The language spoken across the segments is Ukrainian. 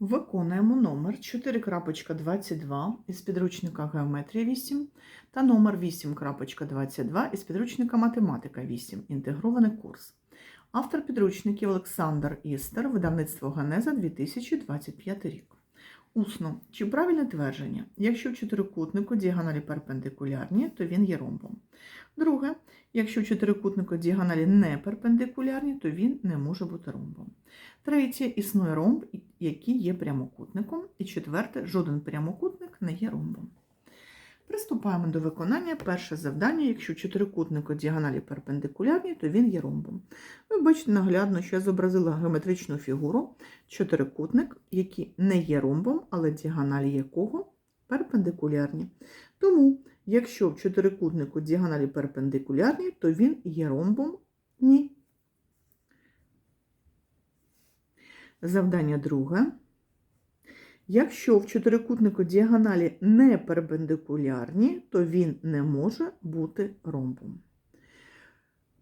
Виконуємо номер 4.22 із підручника Геометрія 8 та номер 8.22 із підручника Математика 8. Інтегрований курс. Автор підручників Олександр Істер, видавництво Генеза 2025 рік. Усно. Чи правильне твердження? Якщо в чотирикутнику діагоналі перпендикулярні, то він є ромбом. Друге, якщо в чотирикутнику діагоналі не перпендикулярні, то він не може бути ромбом. Третє, існує ромб, який є прямокутником. І четверте, жоден прямокутник не є ромбом. Приступаємо до виконання. Перше завдання, якщо в чотирикутнику діагоналі перпендикулярні, то він є ромбом. Ви бачите наглядно, що я зобразила геометричну фігуру, чотирикутник, який не є ромбом, але діагоналі якого перпендикулярні. Тому, якщо в чотирикутнику діагоналі перпендикулярні, то він є ромбом? Ні. Завдання друге. Якщо в чотирикутнику діагоналі не перпендикулярні, то він не може бути ромбом.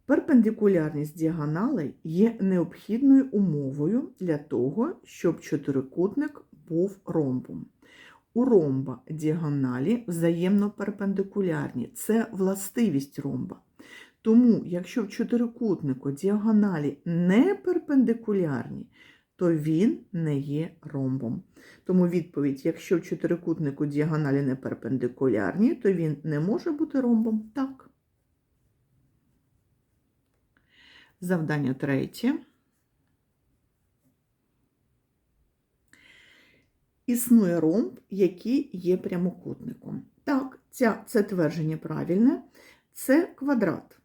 Перпендикулярність діагоналей є необхідною умовою для того, щоб чотирикутник був ромбом. У ромба діагоналі взаємно перпендикулярні. Це властивість ромба. Тому, якщо в чотирикутнику діагоналі не перпендикулярні, то він не є ромбом. Тому відповідь, якщо в чотирикутнику діагоналі не перпендикулярні, то він не може бути ромбом. Так. Завдання третє. Існує ромб, який є прямокутником. Так, ця, це твердження правильне. Це квадрат.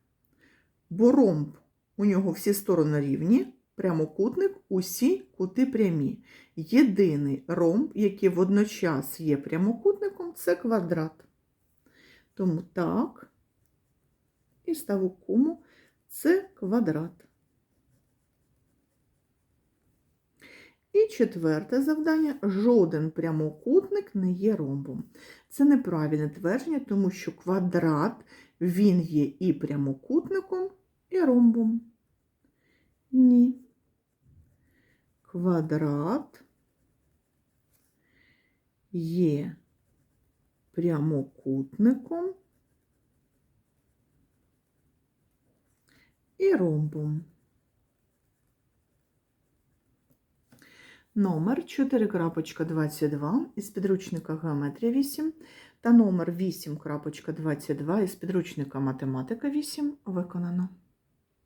Бо ромб у нього всі сторони рівні, прямокутник усі кути прямі. Єдиний ромб, який водночас є прямокутником, це квадрат. Тому так, і ставу кому це квадрат. І четверте завдання: жоден прямокутник не є ромбом. Це неправильне твердження, тому що квадрат він є і прямокутником, і ромбом. Ні. Квадрат є прямокутником і ромбом. Номер 4.22 із підручника Геометрія 8 та номер 8.22 із підручника Математика 8 виконано.